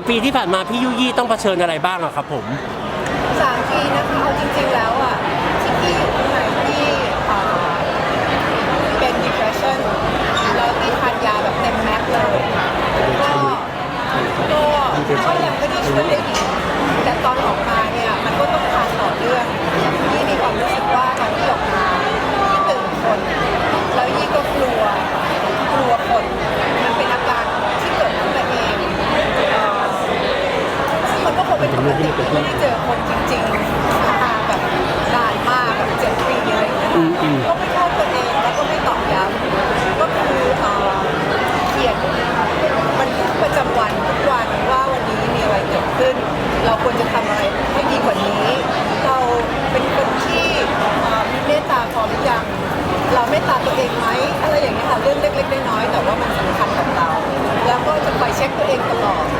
3 ปีที่ผ่านมาพี่ยุยี่ต้องเผชิญอะไรบ้างอะครับผม สามปีนะคะเอาจริงๆแล้วอะ all.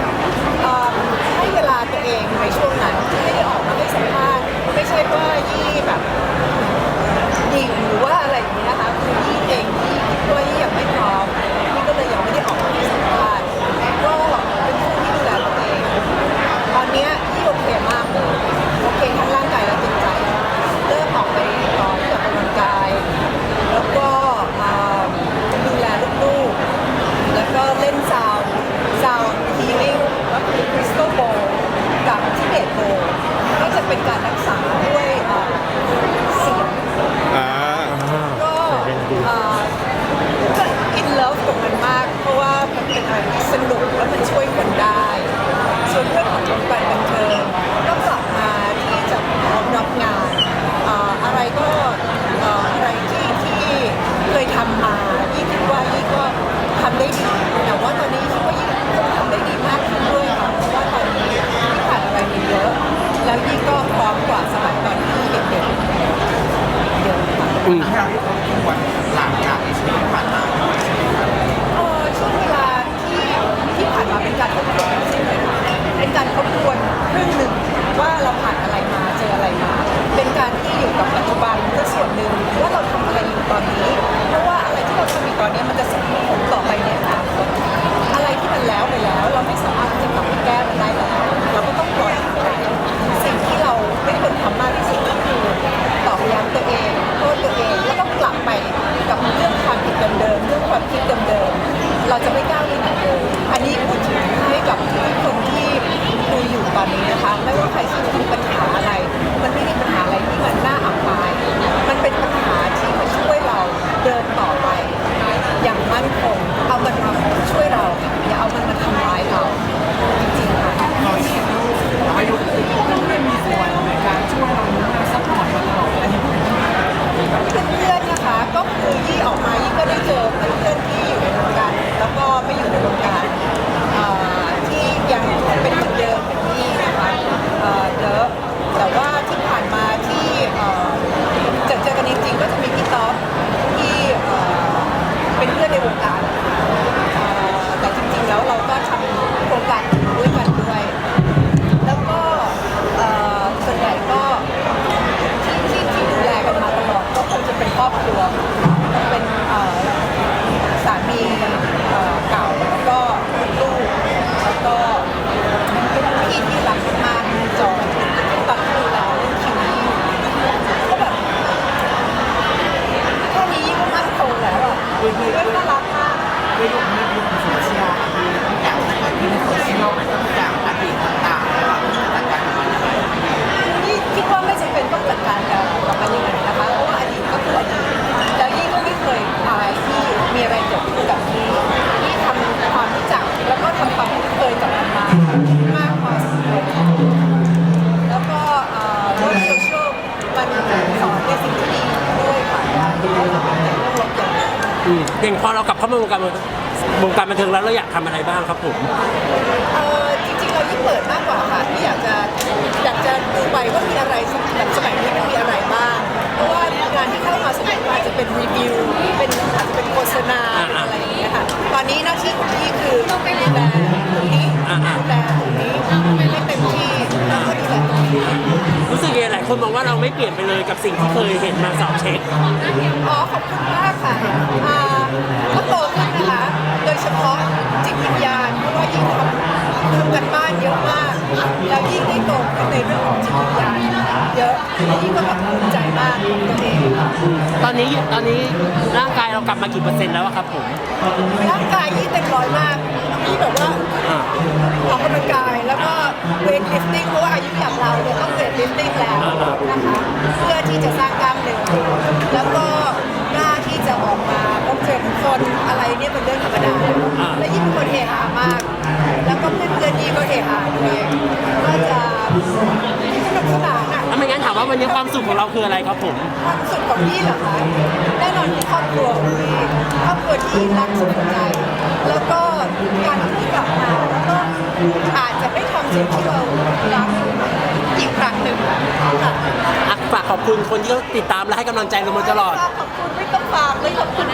ก็น่ารักมากด้วยยุนี้คโซเชียลที่ทุกอย่งนี้เชีนกางอดีบบจัการกับงไงนี่คิดว่าไม่เป็นต้องจัดการกับกับมัยังไงนะคะเพราะว่าอดีตก็คืออดีตแล้วยี่ก็ไม่เคยอายที่มีอะไรเกิกับที่ที่ทำความรู้จัแล้วก็ทำความคุ้เคยกัมัมามากพอสมควรแล้วก็โลกโซเชียลมันสอนในสิ่งที่ดีด้วยค่ะ อย่างพอเรากลับเข้ามาวงการวงการบันเทิงแล้วเราอยากทำอะไรบ้างครับผมเออจริงๆเรายิ่งเปิดมากกว่าค่ะที่อยากจะอยากจะดูไปว่ามีอะไรแบบสมัย คนมองว่าเราไม่เปลี่ยนไปเลยกับสิ่งที่เคยเห็นมาสอบเช็ค อ๋อขอบคุณมากค่ะอ่าก็โตขึ้นนะคะ โดยเฉพาะจิตวิญญาณเพราะว่ายิ่งทำทำกันบ้านเยอะมาก แล้วยิ่งได้โตขึ้นในเรื่องของจิตวิญญาณเยอะยิ่งก็แบบภูมิใจมากของตัวเองตอนนี้ตอนนี้ร่างกายเรากลับมากี่เปอร์เซ็นต์แล้วอะครับผม ร่างกายยี่เต็มร้อยมากที่แบบว่า เวทลิฟติ้งเพราะว่าอายุอย่างเราเนี่ยต้องเวทลิฟติ้งแล้วนะคะเพื่อที่จะสร้างกล้ามเนื้อแล้วก็หน้าที่จะออกมาพบเจอผู้คนอะไรเนี่ยเป็นเรื่องธรรมดาและยิ่งเป็นคนเฮฮามาก แล้วก็เพื่อนๆนี่ก็เฮฮาด้วยก็จะสนุกสนานอะถ้าไม่งั้นถามว่าวันนี้ความสุขของเราคืออะไรครับผม ความสุขของพี่เหรอคะแน่นอนคือครอบครัวของพี่ครอบครัวที่รักสุขใจ แล้วก็การที่พี่กลับมาแล้วก็อา จจะไม่ทำสิ่งที่เรารักอีกครั้งหนึ่งค่ะ อะฝากขอบคุณคนที่เขาติดตามและให้กำลังใจเรามาตลอด ขอบคุณไม่ต้องฝากเลยขอบคุณ